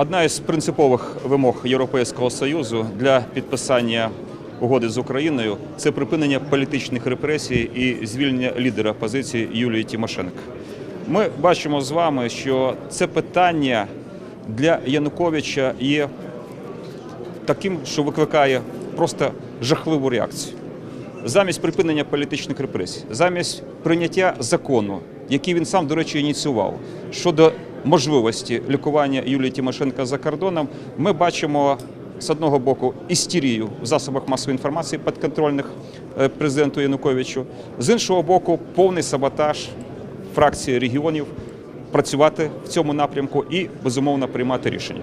Одна із принципових вимог Європейського союзу для підписання угоди з Україною це припинення політичних репресій і звільнення лідера опозиції Юлії Тимошенко. Ми бачимо з вами, що це питання для Януковича є таким, що викликає просто жахливу реакцію. Замість припинення політичних репресій, замість прийняття закону, який він сам, до речі, ініціював щодо можливості лікування Юлії Тимошенко за кордоном, ми бачимо з одного боку істерію в засобах масової інформації підконтрольних е, президенту Януковичу, з іншого боку, повний саботаж фракції регіонів працювати в цьому напрямку і безумовно приймати рішення.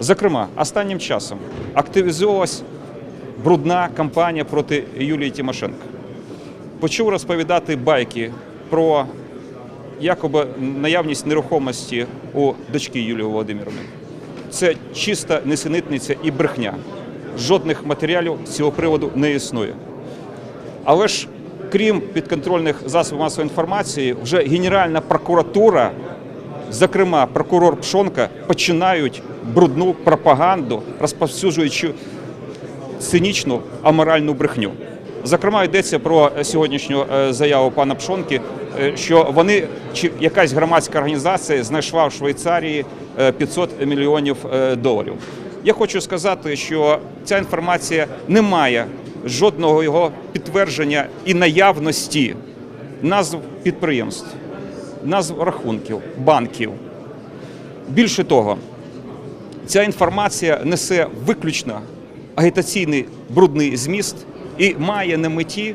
Зокрема, останнім часом активізувалась брудна кампанія проти Юлії Тимошенко. Почув розповідати байки про якоби наявність нерухомості у дочки Юлії Володимировни. Це чиста несенітниця і брехня. Жодних матеріалів з цього приводу не існує. Але ж крім підконтрольних засобів масової інформації, вже Генеральна прокуратура, зокрема прокурор Пшонка, починають брудну пропаганду, розповсюджуючи цинічну аморальну брехню. Зокрема, йдеться про сьогоднішню е, заяву пана Пшонки, е, що вони чи якась громадська організація знайшла в Швейцарії е, 500 мільйонів е, доларів. Я хочу сказати, що ця інформація не має жодного його підтвердження і наявності назв підприємств, назв рахунків, банків. Більше того, ця інформація несе виключно агітаційний брудний зміст і має на меті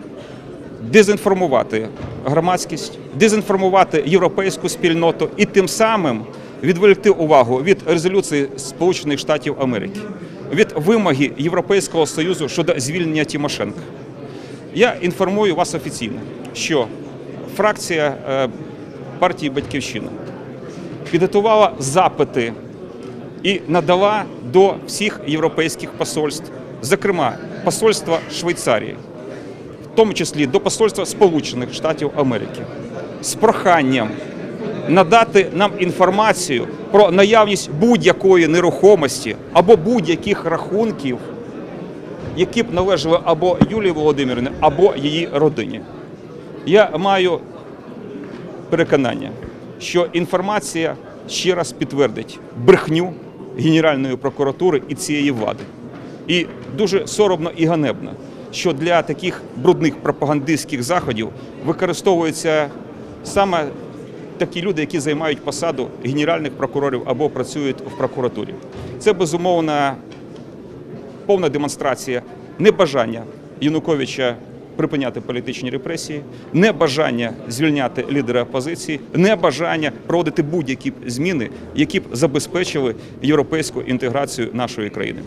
дезінформувати громадськість, дезінформувати європейську спільноту і тим самим відволікти увагу від резолюції Сполучених Штатів Америки, від вимоги Європейського союзу щодо звільнення Тимошенка. Я інформую вас офіційно, що фракція е, партії Батьківщина підготувала запити і надала до всіх європейських посольств, зокрема посольства Швейцарії, в тому числі до посольства Сполучених Штатів Америки, з проханням надати нам інформацію про наявність будь-якої нерухомості або будь-яких рахунків, які б належали або Юлії Володимирівні, або її родині. Я маю переконання, що інформація ще раз підтвердить брехню Генеральної прокуратури і цієї влади. І дуже соромно і ганебно, що для таких брудних пропагандистських заходів використовуються саме такі люди, які займають посаду генеральних прокурорів або працюють в прокуратурі. Це безумовно повна демонстрація небажання Януковича припиняти політичні репресії, небажання звільняти лідера опозиції, небажання проводити будь-які зміни, які б забезпечили європейську інтеграцію нашої країни.